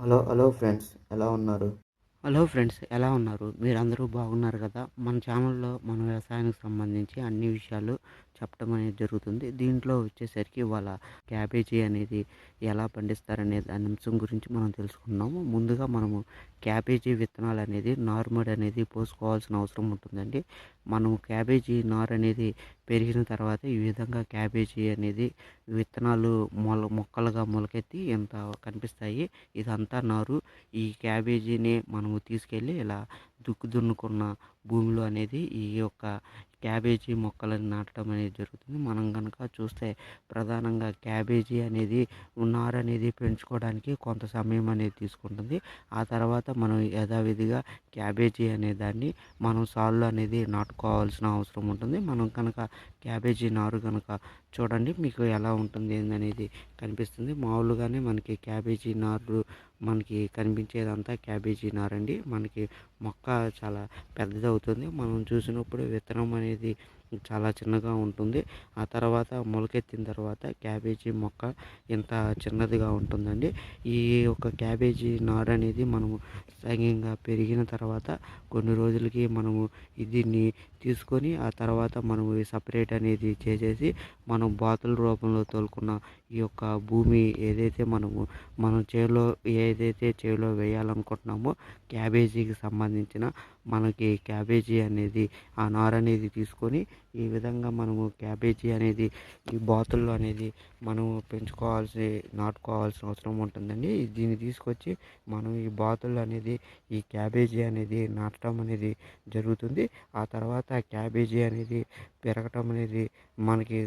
Hello hello friends ఎలా ఉన్నారు? Hello friends ఎలా ఉన్నారు? మీరందరూ బాగున్నారు కదా? మన ఛానల్లో మన వ్యవసాయానికి సంబంధించి అన్ని విషయాలు చెప్పడం అనేది జరుగుతుంది. దీంట్లో వచ్చేసరికి వాళ్ళ క్యాబేజీ అనేది ఎలా పండిస్తారనే దాని అంశం గురించి మనం తెలుసుకున్నాము ముందుగా మనము క్యాబేజీ విత్తనాలు అనేది నార్మల్ అనేది పోసుకోవాల్సిన అవసరం ఉంటుందండి. మనం క్యాబేజీ నారు అనేది పెరిగిన తర్వాత ఈ విధంగా క్యాబేజీ అనేది విత్తనాలు మొల మొక్కలుగా మొలకెత్తి ఇంత కనిపిస్తాయి ఇదంతా నారు ఈ క్యాబేజీని మనము తీసుకెళ్ళి ఇలా దుక్కు దున్నుకున్న భూమిలో అనేది ఈ యొక్క క్యాబేజీ మొక్కలను నాటడం అనేది జరుగుతుంది. మనం కనుక చూస్తే ప్రధానంగా క్యాబేజీ అనేది నారు అనేది పెంచుకోవడానికి కొంత సమయం అనేది తీసుకుంటుంది. ఆ తర్వాత మనం యథావిధిగా క్యాబేజీ అనే దాన్ని మనం సాళ్ళు అనేది నాటుకోవాల్సిన అవసరం ఉంటుంది. మనం కనుక క్యాబేజీ నారు కనుక చూడండి మీకు ఎలా ఉంటుంది ఏందనేది కనిపిస్తుంది. మామూలుగానే మనకి క్యాబేజీ నారు మనకి కనిపించేదంతా క్యాబేజీ నారండి. మనకి మొక్క చాలా పెద్దది అవుతుంది మనం చూసినప్పుడు విత్తనం అనేది చాలా చిన్నగా ఉంటుంది. ఆ తర్వాత మొలకెత్తిన తర్వాత క్యాబేజీ మొక్క ఇంత చిన్నదిగా ఉంటుందండి. ఈ యొక్క క్యాబేజీ నారు అనేది మనము సగంగా పెరిగిన తర్వాత కొన్ని రోజులకి మనము దీన్ని తీసుకొని ఆ తర్వాత మనము సపరేట్ అనేది చేసేసి మనం బాతుల రూపంలో తోలుకున్న ఈ యొక్క భూమి ఏదైతే మనము మనం చేలో ఏదైతే చేలో వేయాలనుకుంటున్నామో క్యాబేజీకి సంబంధించిన మనకి క్యాబేజీ అనేది ఆ నార అనేది తీసుకొని ఈ విధంగా మనము క్యాబేజీ అనేది ఈ బాతుల్లో అనేది మనము పెంచుకోవాల్సి నాటుకోవాల్సిన అవసరం ఉంటుందండి. దీన్ని తీసుకొచ్చి మనం ఈ బాతుల్లో అనేది ఈ క్యాబేజీ అనేది నాటడం అనేది జరుగుతుంది. ఆ తర్వాత క్యాబేజీ అనేది పెరగటం అనేది మనకి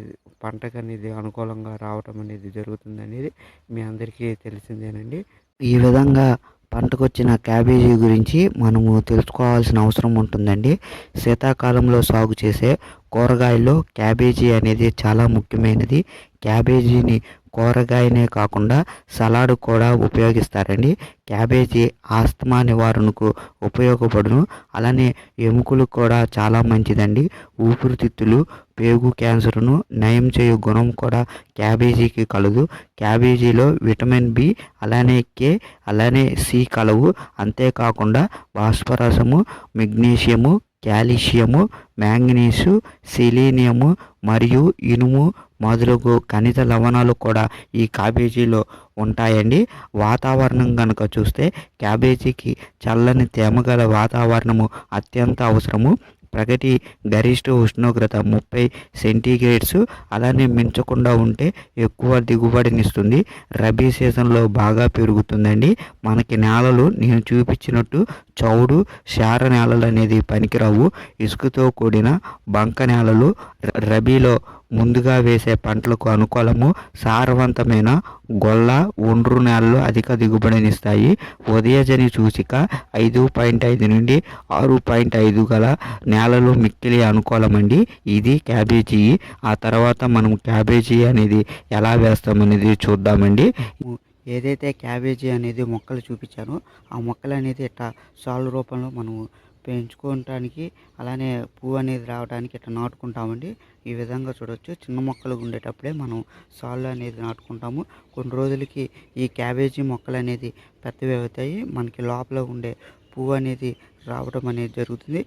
పంటకు అనేది అనుకూలంగా రావటం అనేది జరుగుతుంది అనేది మీ అందరికీ తెలిసిందేనండి. ఈ విధంగా పంటకొచ్చిన క్యాబేజీ గురించి మనము తెలుసుకోవాల్సిన అవసరం ఉంటుందండి. శీతాకాలంలో సాగు చేసే కూరగాయల్లో క్యాబేజీ అనేది చాలా ముఖ్యమైనది. క్యాబేజీని కూరగాయనే కాకుండా సలాడ్ కూడా ఉపయోగిస్తారండి. క్యాబేజీ ఆస్తమా నివారణకు ఉపయోగపడును. అలానే ఎముకలు కూడా చాలా మంచిదండి. ఊపిరితిత్తులు పేగు క్యాన్సర్ను నయం చేయు గుణం కూడా క్యాబేజీకి కలదు. క్యాబేజీలో విటమిన్ బి అలానే కే అలానే సి కలవు. అంతేకాకుండా భాస్వరసము మెగ్నీషియము కాల్షియము మ్యాంగనీసు సెలీనియము మరియు ఇనుము మొదలగు ఖనిజ లవణాలు కూడా ఈ క్యాబేజీలో ఉంటాయండి. వాతావరణం కనుక చూస్తే క్యాబేజీకి చల్లని తేమగల వాతావరణము అత్యంత అవసరము. ప్రగతి గరిష్ట ఉష్ణోగ్రత ముప్పై సెంటీగ్రేడ్స్ అలానే మించకుండా ఉంటే ఎక్కువ దిగుబడినిస్తుంది. రబీ సీజన్లో బాగా పెరుగుతుందండి. మనకి నేలలు నేను చూపించినట్టు చౌడు శార నేలలు అనేది పనికిరావు. ఇసుకతో కూడిన బంక నేలలు రబీలో ముందుగా వేసే పంటలకు అనుకూలము. సారవంతమైన గొల్ల ఒండ్రు నేలలు అధిక దిగుబడినిస్తాయి. ఉదయజని సూచిక ఐదు పాయింట్ ఐదు నుండి ఆరు పాయింట్ ఐదు గల నేలలో మిక్కిలి అనుకూలమండి. ఇది క్యాబేజీ. ఆ తర్వాత మనం క్యాబేజీ అనేది ఎలా వేస్తామనేది చూద్దామండి. ఏదైతే క్యాబేజీ అనేది మొక్కలు చూపించానో ఆ మొక్కలు అనేది ఇట్లా సాల్ రూపంలో మనము పెంచుకోవటానికి అలానే పువ్వు అనేది రావడానికి ఇట్లా నాటుకుంటామండి. ఈ విధంగా చూడొచ్చు. చిన్న మొక్కలు ఉండేటప్పుడే మనం సాళ్ళు అనేది నాటుకుంటాము. కొన్ని రోజులకి ఈ క్యాబేజీ మొక్కలు అనేది పెద్దవి అవుతాయి. మనకి లోపల ఉండే పువ్వు అనేది రావడం అనేది జరుగుతుంది.